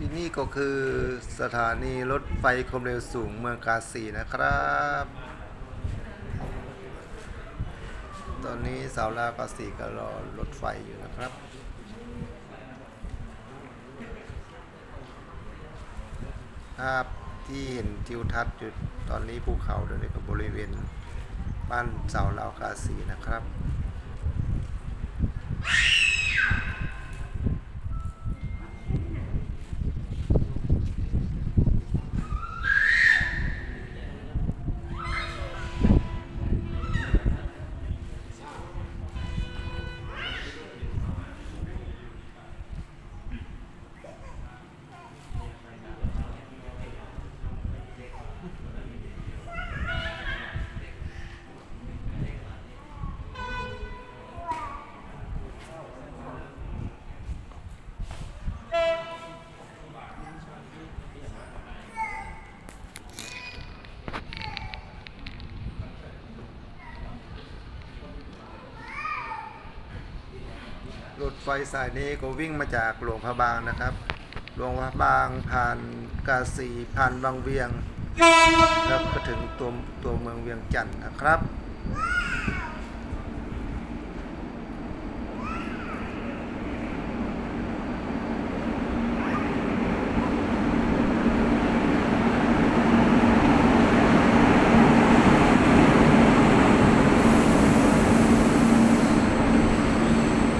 ที่นี่ก็คือสถานีรถไฟความเร็วสูงเมืองกาสีนะครับ ตอนนี้สาวลาวกาสีก็รอรถไฟอยู่นะครับภาพที่เห็นทิวทัศน์อยู่ตอนนี้ภูเขาเดี๋ยวนี้ก็บริเวณบ้านสาวลาวกาสีนะครับ ไฟสายนี้ก็วิ่งมาจากหลวงพระบางนะครับ หลวงพระบางผ่านกาสีผ่านบางเวียง แล้วก็ถึงตัวตัวเมืองเวียงจันทร์นะครับ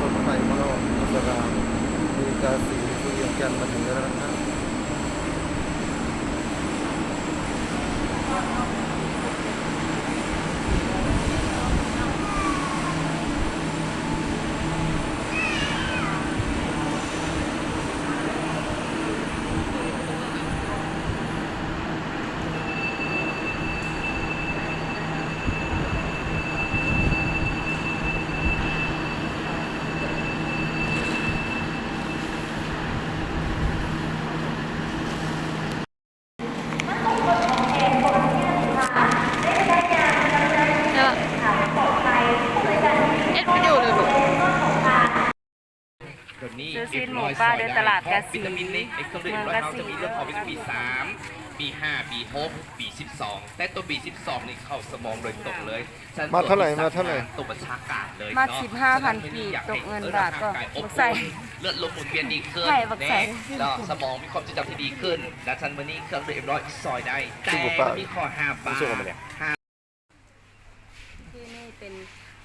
รถไฟมาลงมัสรามมีกาสีมีเวียงจันทร์มาถึงแล้วนะครับ เอ็ดวิดีโอเลยลูก ตัว นี้ซื้อซีนหมูป้าเดินตลาดกาสีวิตามินในไอ้เครื่องดื่มเมืร้อองยกาสีเขาจะมีเรื่องของวิตามิน B3 B5 B6 B12 แต่ตัว B12 นี่เข้าสมองโดยตรงเลยฉันมาเท่าไหร่ตรวจมาเท่าไหร่ตัวบัญชาการเลยมาเนาะสิบห้าพันฉะกีบอยาตกให้เงินออบาทก็ร่งกายอบบัอุ่กนใส่เลือดลมหมุนเวียนดีขึ้นใช่บักใส่แน่แล้วสมองมีความจดจำที่ดีขึ้นและฉันวันนี้เครื่องดื่มร้อยซอยได้แต่มันมีข้อห้ามปาห้ามที่นี่เป็น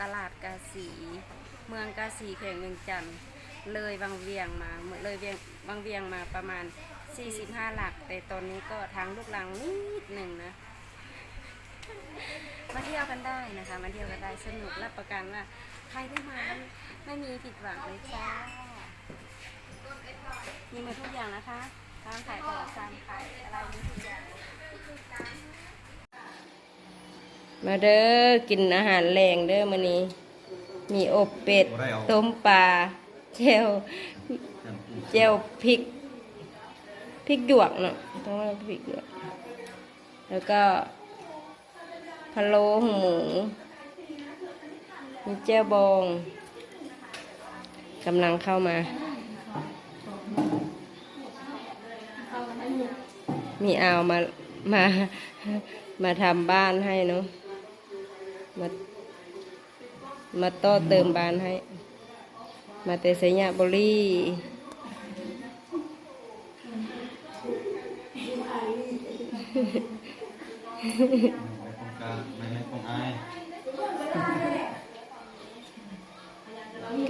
ตลาดกาสี เมืองกาสีแข่งเมืองจันทร์ เลยบางเวียงมาเมื่อเลยเวียงบางเวียงมาประมาณ 45 หลัก แต่ตอนนี้ก็ทางลูกลังนิดหนึ่งนะมาเที่ยวกันได้นะคะมาเที่ยวกันได้สนุกรับประกันว่าใครที่มาแล้วไม่มีผิดหวังเลยจ้ามีหมดทุกอย่างนะคะทางขายของซานขายอะไรมีทุกอย่างมาเด้อกินอาหารแรงเด้อมื้อนี้ มีอบเป็ด ต้มปลา เจลเจลพริกพริกหยวกเนาะต้องเรียกพริกหยวก แล้วก็พะโล้หมูมีเจลบองกำลังเข้ามา มีอาวมามามาทำบ้านให้เนาะมามาต่อเติมบ้านให้ มาเตสยะบุรีไม่ให้คงอาย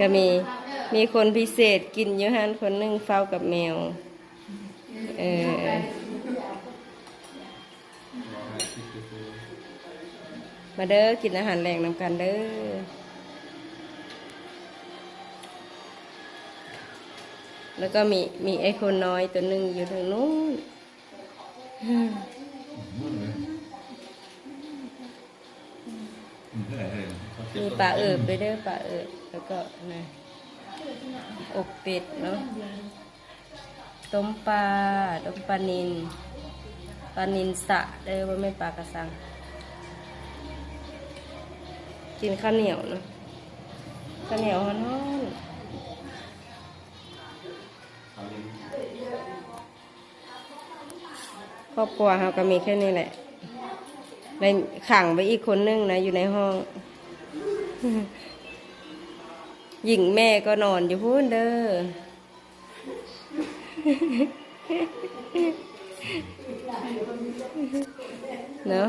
ก็มี มีคนพิเศษกินอยู่ฮันคนหนึ่งเฝ้ากับแมว เออมาเด้อกินอาหารแรงนำกันเด้อ แล้วก็มีมีไอ้คนน้อยตัวหนึ่งอยู่ทางนู้นมีปลาเอิบด้วยเด้อปลาเอิบแล้วก็นะอกเป็ดเนาะต้มปลาต้มปลานินปลานินสะเด้อว่าไม่นปลากระสัง กินข้าวเหนียวเนาะข้าวเหนียวฮ้อนๆ ครอบครัวเราก็มีแค่นี้แหละเลยขังไปอีกคนนึงนะ อยู่ในห้อง หญิงแม่ก็นอนอยู่พูนเด้อ เนาะ